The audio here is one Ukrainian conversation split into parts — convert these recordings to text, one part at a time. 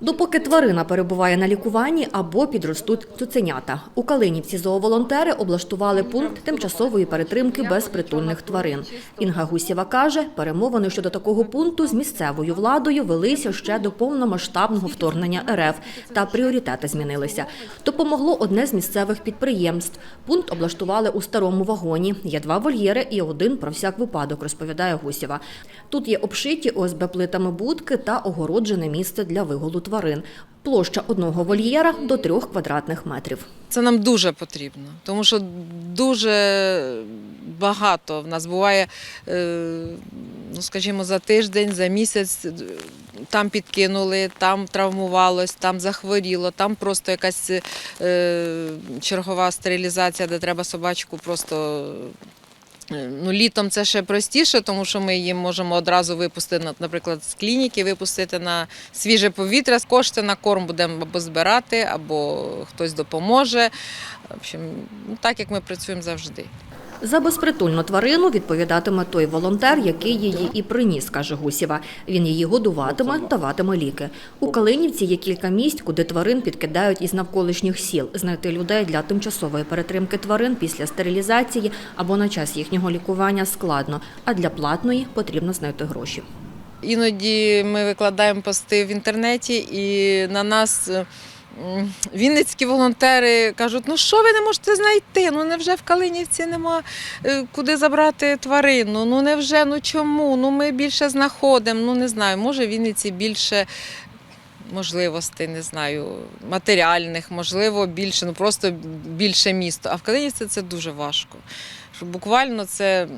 Допоки тварина перебуває на лікуванні або підростуть цуценята. У Калинівці зооволонтери облаштували пункт тимчасової перетримки безпритульних тварин. Інга Гусєва каже, перемовини щодо такого пункту з місцевою владою велися ще до повномасштабного вторгнення РФ, та пріоритети змінилися. Допомогло одне з місцевих підприємств. Пункт облаштували у старому вагоні. Є два вольєри і один про всяк випадок, розповідає Гусєва. Тут є обшиті ОСБ плитами будки та огороджене місце для вигулу тварин. Площа одного вольєра до трьох квадратних метрів. Це нам дуже потрібно, тому що дуже багато в нас буває, е, ну скажімо, за тиждень, за місяць е, там підкинули, там травмувалось, там захворіло, там просто якась е, чергова стерилізація, де треба собачку просто. Ну, літом це ще простіше, тому що ми її можемо одразу випустити, на- наприклад, з клініки, випустити на свіже повітря. Кошти на корм будемо або збирати, або хтось допоможе. В общем, ну, так як ми працюємо завжди. За безпритульну тварину відповідатиме той волонтер, який її і приніс, каже Гусєва. Він її годуватиме, даватиме ліки. У Калинівці є кілька місць, куди тварин підкидають із навколишніх сіл. Знайти людей для тимчасової перетримки тварин після стерилізації або на час їхнього лікування складно, а для платної потрібно знайти гроші. Іноді ми викладаємо пости в інтернеті, і на нас вінницькі волонтери кажуть: ну що ви не можете знайти? Ну невже в Калинівці нема е, куди забрати тварину? Ну невже, ну чому? Ну ми більше знаходимо. Ну не знаю, може в Вінниці більше. Можливостей, не знаю, матеріальних, можливо, більше, ну просто більше місто. А в Калинівці це дуже важко. Буквально це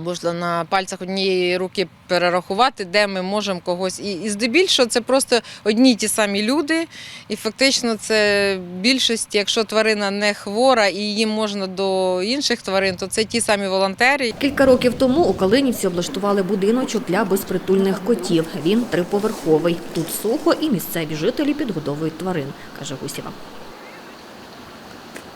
можна на пальцях однієї руки перерахувати, де ми можемо когось. І, і здебільшого це просто одні й ті самі люди. І фактично це більшість, якщо тварина не хвора і її можна до інших тварин, то це ті самі волонтери, Кілька років тому у Калинівці облаштували будиночок для безпритульних котів. Він триповерховий. Тут сухо і місцеві жителі підгодовують тварин, каже Гусєва.